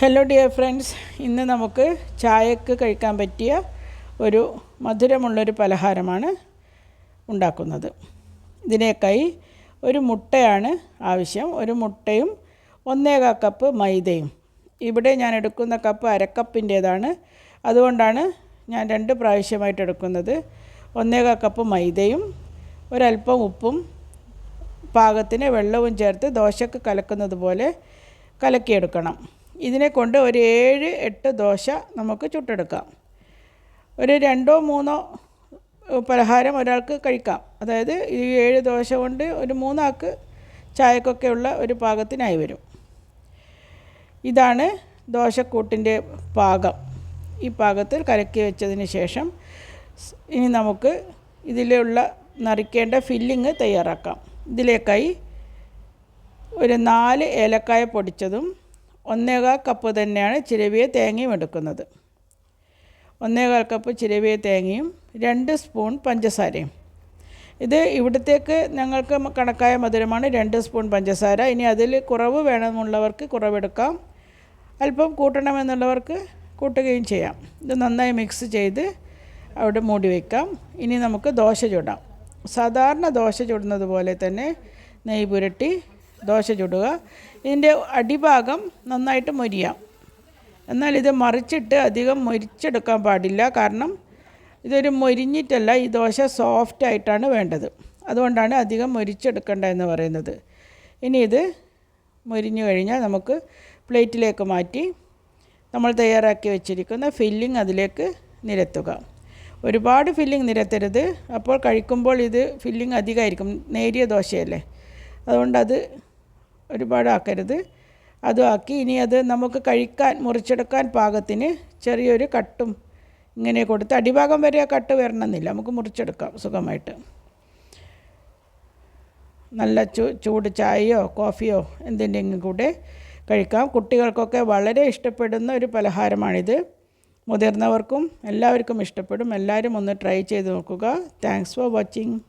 Hello dear friends ഇന്ന് നമുക്ക് ചായക്ക് കഴിക്കാൻ പറ്റിയ ഒരു മധുരമുള്ളൊരു പലഹാരമാണ് ഉണ്ടാക്കുന്നത്. ഇതിനേക്കായി ഒരു മുട്ടയാണ് ആവശ്യം. ഒരു മുട്ടയും ഒന്നേകാ കപ്പ് മൈദയും. ഇവിടെ ഞാൻ എടുക്കുന്ന കപ്പ് അരക്കപ്പിന്റേതാണ്. അതുകൊണ്ടാണ് ഞാൻ രണ്ട് പ്രാവശ്യമായിട്ട് എടുക്കുന്നത്. ഒന്നേകാ കപ്പ് മൈദയും ഒരല്പം ഉപ്പും പാകത്തിന് വെള്ളവും ചേർത്ത് ദോശക്ക് കലക്കുന്നത് പോലെ കലക്കിയെടുക്കണം. ഇതിനെ കൊണ്ട് ഒരു ഏഴ് എട്ട് ദോശ നമുക്ക് ചുട്ടെടുക്കാം. ഒരു രണ്ടോ മൂന്നോ പലഹാരം ഒരാൾക്ക് കഴിക്കാം. അതായത് ഈ ഏഴ് ദോശ കൊണ്ട് ഒരു മൂന്നാൾക്ക് ചായക്കൊക്കെയുള്ള ഒരു പാകത്തിനായി വരും. ഇതാണ് ദോശക്കൂട്ടിന്റെ പാകം. ഈ പാകത്തിൽ കലക്കി വെച്ചതിന് ശേഷം ഇനി നമുക്ക് ഇതിലുള്ള നിറയ്ക്കേണ്ട ഫില്ലിങ് തയ്യാറാക്കാം. ഇതിലേക്കായി ഒരു നാല് ഏലക്കായ പൊടിച്ചതും ഒന്നേകാൽ കപ്പ് തന്നെയാണ് ചിരവിയ തേങ്ങയും എടുക്കുന്നത്. ഒന്നേകാൽ കപ്പ് ചിരവിയ തേങ്ങയും രണ്ട് സ്പൂൺ പഞ്ചസാരയും. ഇത് ഇവിടത്തേക്ക് ഞങ്ങൾക്ക് കണക്കായ മധുരമാണ് രണ്ട് സ്പൂൺ പഞ്ചസാര. ഇനി അതിൽ കുറവ് വേണമെന്നുള്ളവർക്ക് കുറവെടുക്കാം. അല്പം കൂട്ടണമെന്നുള്ളവർക്ക് കൂട്ടുകയും ചെയ്യാം. ഇത് നന്നായി മിക്സ് ചെയ്ത് അവിടെ മൂടി വയ്ക്കാം ഇനി നമുക്ക് ദോശ ചുടാം. സാധാരണ ദോശ ചുടുന്നത് പോലെ തന്നെ നെയ്യ് പുരട്ടി ദോശ ചുടുക. ഇതിന്റെ അടിഭാഗം നന്നായിട്ട് മൊരിയാം. എന്നാൽ ഇത് മറിച്ചിട്ട് അധികം മൊരിച്ചെടുക്കാൻ പാടില്ല. കാരണം ഇതൊരു മൊരിഞ്ഞിട്ടല്ല ഈ ദോശ സോഫ്റ്റ് ആയിട്ടാണ് വേണ്ടത്. അതുകൊണ്ടാണ് അധികം മൊരിച്ചെടുക്കേണ്ട എന്ന് പറയുന്നത്. ഇനി ഇത് മൊരിഞ്ഞു കഴിഞ്ഞാൽ നമുക്ക് പ്ലേറ്റിലേക്ക് മാറ്റി നമ്മൾ തയ്യാറാക്കി വെച്ചിരിക്കുന്ന ഫില്ലിംഗ് അതിലേക്ക് നിരത്തുക. ഒരുപാട് ഫില്ലിംഗ് നിരത്തരുത്. അപ്പോൾ കഴിക്കുമ്പോൾ ഇത് ഫില്ലിംഗ് അധികമായിരിക്കും. നേരിയ ദോശയല്ലേ. അതുകൊണ്ട് അത് ഒരുപാട് ആക്കരുത് അതും ആക്കി ഇനി അത് നമുക്ക് കഴിക്കാൻ മുറിച്ചെടുക്കാൻ പാകത്തിന് ചെറിയൊരു കട്ടും ഇങ്ങനെ കൊടുത്ത് അടിഭാഗം വരെ കട്ട് വരണമെന്നില്ല. നമുക്ക് മുറിച്ചെടുക്കാം സുഖമായിട്ട്. നല്ല ചൂ ചൂട് ചായയോ കോഫിയോ എന്തിന്റെയും കൂടെ കഴിക്കാം. കുട്ടികൾക്കൊക്കെ വളരെ ഇഷ്ടപ്പെടുന്ന ഒരു പലഹാരമാണിത്. മുതിർന്നവർക്കും എല്ലാവർക്കും ഇഷ്ടപ്പെടും. എല്ലാവരും ഒന്ന് ട്രൈ ചെയ്ത് നോക്കുക. Thanks for watching